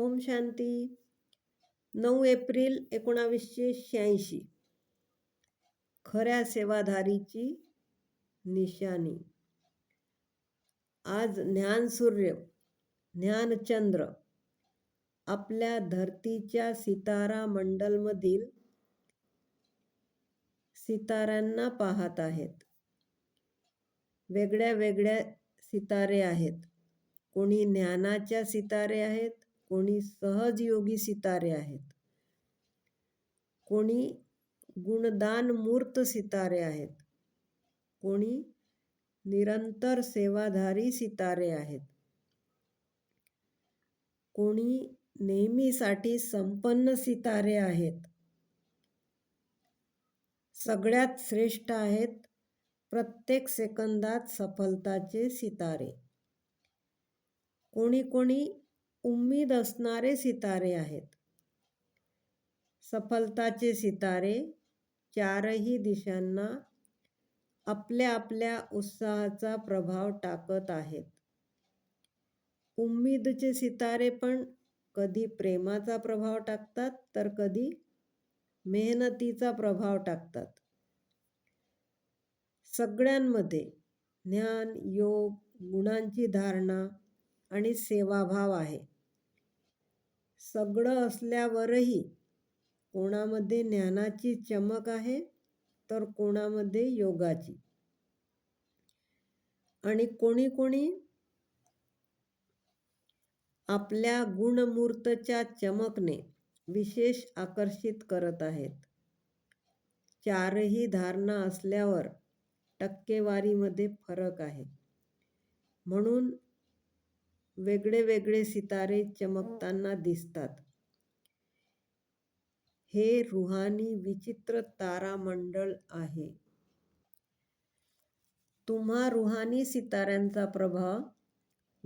ओम शांती. नऊ एप्रिल एकोणावीसशे शहाऐंशी. खऱ्या सेवाधारीची निशाणी. आज ज्ञानसूर्य ज्ञानचंद्र आपल्या धरतीच्या सितारा मंडलमधील सिताऱ्यांना पाहत आहेत. वेगळ्या वेगळ्या सितारे आहेत. कोणी ज्ञानाच्या सितारे आहेत कोणी सहजयोगी सितारे आहेत. कोणी गुणदान मूर्त सितारे आहेत. कोणी निरंतर सेवाधारी सितारे आहेत. कोणी नेहमीसाठी संपन्न सितारे आहेत. सगळ्यात श्रेष्ठ आहेत प्रत्येक सेकंदात सफलताचे सितारे. कोणी कोणी उम्मीद असणारे सितारे आहेत. सफलताचे सितारे चारही दिशांना आपल्या आपल्या उत्साहाचा प्रभाव टाकत आहेत. उम्मीदचे सितारे पण कधी प्रेमाचा प्रभाव टाकतात तर कधी मेहनतीचा प्रभाव टाकतात. सगळ्यांमध्ये ज्ञान योग गुणांची धारणा आणि सेवाभाव आहे. सगळं असल्यावरही कोणामध्ये ज्ञानाची चमक आहे तर कोणामध्ये योगाची. आणि कोणी कोणी आपल्या गुणमूर्तच्या चमकने विशेष आकर्षित करत आहेत. चारही धारणा असल्यावर टक्केवारीमध्ये फरक आहे. म्हणून वेगळे वेगळे सितारे चमकताना दिसतात. हे रुहानी विचित्र तारामंडळ आहे. तुम्हा रुहानी सिताऱ्यांचा प्रभाव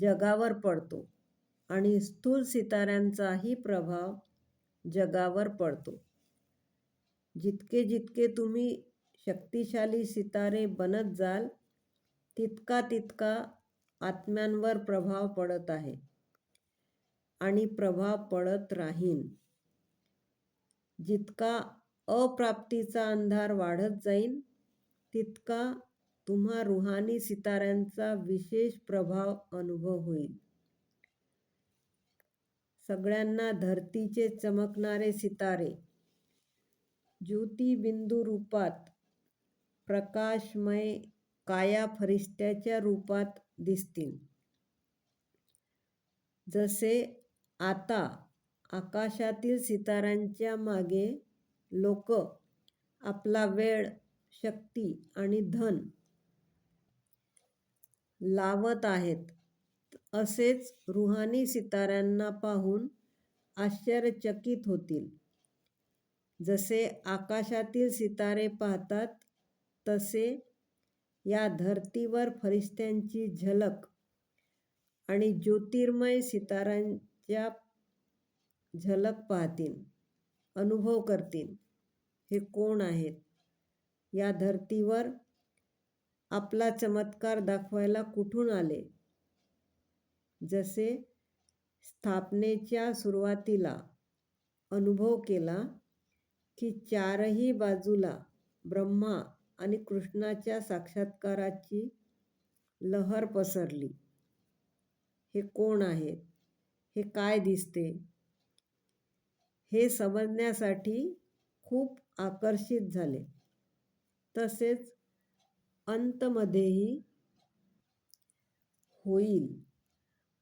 जगावर पडतो आणि स्थूल सिताऱ्यांचाही प्रभाव जगावर पडतो. जितके जितके तुम्ही शक्तिशाली सितारे बनत जाल तितका तितका आत्म्यांवर प्रभाव पडत आहे. आणि प्रभाव पडत राहीन. जितका अप्राप्तीचा अंधार वाढत जाईल तितका तुम्हा रुहानी सिताऱ्यांचा विशेष प्रभाव अनुभव होईल. सगळ्यांना धरतीचे चमकणारे सितारे ज्योतिबिंदू रूपात प्रकाशमय काया फरिश्त्याच्या रूपात दिसतील. जसे आता आकाशातील सितारांच्या मागे लोक आपला वेळ शक्ती आणि धन लावत आहेत असेच रुहानी सितारांना पाहून आश्चर्यचकित होतील. जसे आकाशातील सितारे पाहतात तसे या धरतीवर फरिश्त्यांची झलक आणि ज्योतिर्मय सितारांच्या झलक पाहतील अनुभव करतील. हे कोण आहेत? या धरतीवर आपला चमत्कार दाखवायला कुठून आले? जसे स्थापनेच्या सुरुवातीला अनुभव केला की चारही बाजूला ब्रह्मा आणि कृष्णाच्या साक्षात्काराची लहर पसरली. हे कोण आहेत हे काय दिसते? हे समजण्यासाठी खूप आकर्षित झाले. तसेच अंतमध्येही होईल.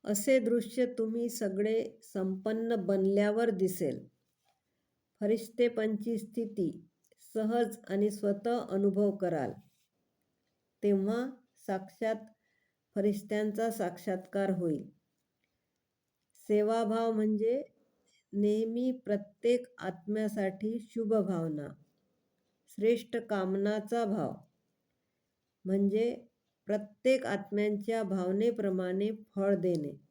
असे दृश्य तुम्ही सगळे संपन्न बनल्यावर दिसेल. फरिश्तेपंची स्थिती सहज आणि स्वतः अनुभव कराल. तेव्हा साक्षात फरिश्त्यांचा साक्षात्कार होईल. सेवाभाव म्हणजे नेहमी प्रत्येक आत्म्यासाठी शुभ भावना श्रेष्ठ कामनाचा भाव. म्हणजे प्रत्येक आत्म्यांच्या भावनेप्रमाणे फळ देणे.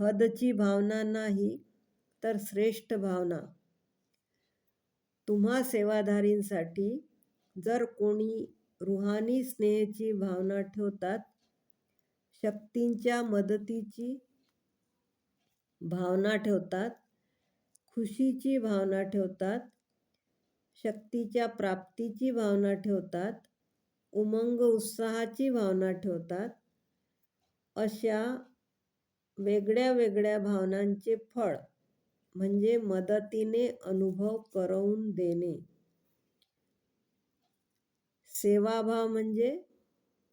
हदची भावना नाही तर श्रेष्ठ भावना. तुम्हा सेवाधारींसाठी जर कोणी रुहानी स्नेहाची भावना ठेवतात शक्तींच्या मदतीची भावना ठेवतात खुशीची भावना ठेवतात शक्तीच्या प्राप्तीची भावना ठेवतात उमंग उत्साहाची भावना ठेवतात अशा वेगळ्या वेगळ्या भावनांचे फळ म्हणजे मदतीने अनुभव करवून देणे. सेवाभाव म्हणजे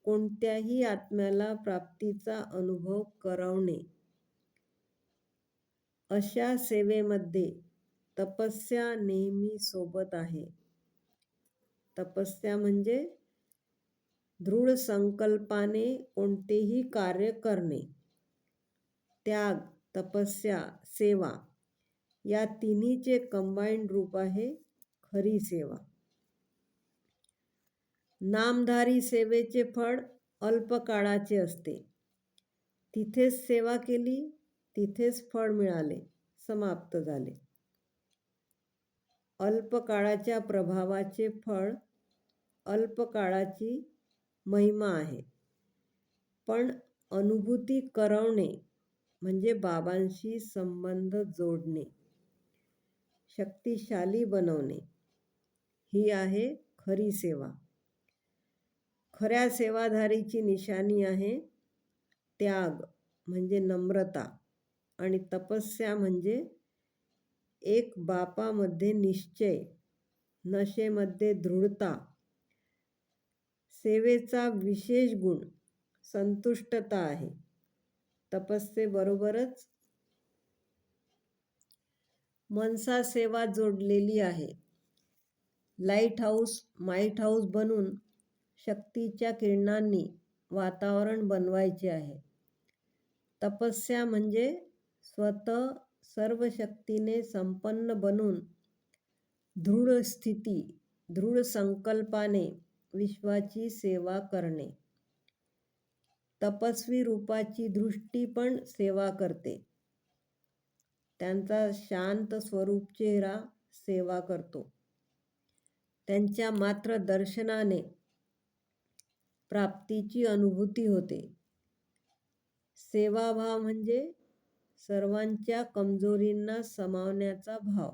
कोणत्याही आत्म्याला प्राप्तीचा अनुभव करवणे. अशा सेवेमध्ये तपस्या नेहमी सोबत आहे. तपस्या म्हणजे दृढ संकल्पाने कोणतेही कार्य करणे. त्याग तपस्या सेवा या तिन्हीचे कंबाईंड रूप आहे खरी सेवा. नामधारी सेवेचे फळ अल्पकाळाचे असते. तिथेच सेवा केली तिथेच फळ मिळाले समाप्त झाले. अल्पकाळाच्या प्रभावाचे फळ अल्पकाळाची महिमा आहे. पण अनुभूती करवणे म्हणजे बाबांशी संबंध जोडणे शक्तिशाली बनवणे. ही आहे खरी सेवा. खऱ्या सेवाधारीची निशाणी आहे त्याग म्हणजे नम्रता आणि तपस्या म्हणजे एक बापामध्ये निश्चय नशेमध्ये दृढता. सेवेचा विशेष गुण संतुष्टता आहे. तपस्येबरोबरच मनसा सेवा जोडलेली आहे. लाइट हाऊस माईट हाऊस बनून शक्तीच्या किरणांनी वातावरण बनवायचे आहे. तपस्या म्हणजे स्वतः सर्व शक्तीने संपन्न बनून दृढ स्थिती दृढ संकल्पाने विश्वाची सेवा करणे. तपस्वी रूपाची दृष्टी पण सेवा करते. त्यांचा शांत स्वरूप चेहरा सेवा करतो. त्यांच्या मात्र दर्शनाने प्राप्तीची अनुभूती होते. सेवाभाव म्हणजे सर्वांच्या कमजोरींना समावण्याचा भाव.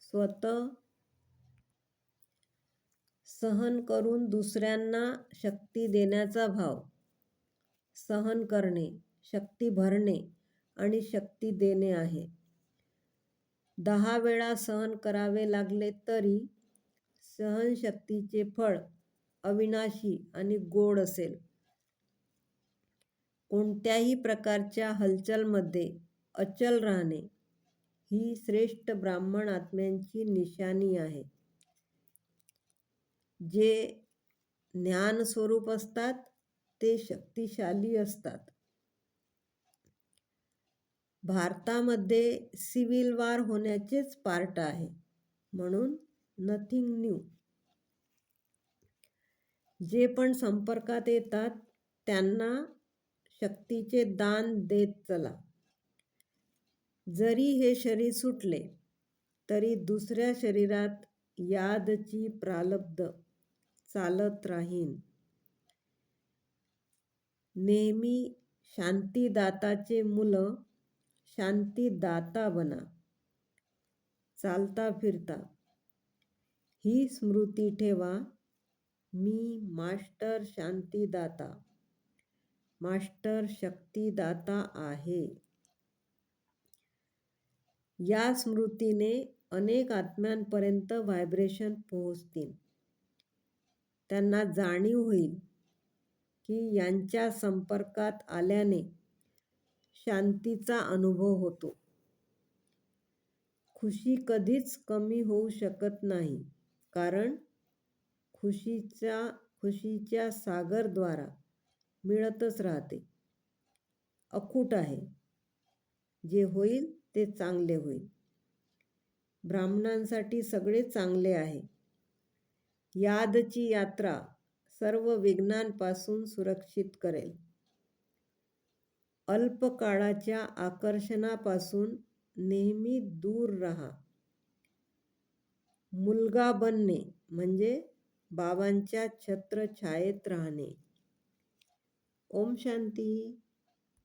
स्वतः सहन करून दुसऱ्यांना शक्ती देण्याचा भाव. सहन करणे शक्ती भरणे आणि शक्ती देणे आहे. दहा वेळा सहन करावे लागले तरी सहनशक्तीचे फळ अविनाशी आणि गोड असेल. कोणत्याही प्रकारच्या हलचलमध्ये अचल राहणे ही श्रेष्ठ ब्राह्मण आत्म्यांची निशाणी आहे. जे ज्ञान स्वरूप असतात ते शक्तिशाली असतात. भारतामध्ये सिव्हिल वार होण्याचेच पार्ट आहे. म्हणून नथिंग न्यू जे पण संपर्कात येतात त्यांना शक्तीचे दान देत चला. जरी हे शरीर सुटले तरी दुसऱ्या शरीरात यादची प्रालब्ध चालत राहीन. नेहमी शांतीदाताचे मुलं शांतीदाता बना. चालता फिरता. ही स्मृती ठेवा. मी मास्टर शांतीदाता. मास्टर शक्तिदाता आहे. या स्मृतीने अनेक आत्म्यांपर्यंत व्हायब्रेशन पोहोचतील. त्यांना जाणीव होईल की यांच्या संपर्कात आल्याने शांतीचा अनुभव होतो. खुशी कधीच कमी होऊ शकत नाही कारण खुशीच्या खुशीच्या सागरद्वारा मिळतच राहते. अखूट आहे. जे होईल ते चांगले होईल. ब्राह्मणांसाठी सगळे चांगले आहे. यादची यात्रा सर्व विघ्नांपासून सुरक्षित करेल. अल्पकाळाच्या आकर्षणापासून नेहमी दूर राहा. मुलगा बनणे म्हणजे बाबांच्या छत्रछायेत राहणे. ओम शांती.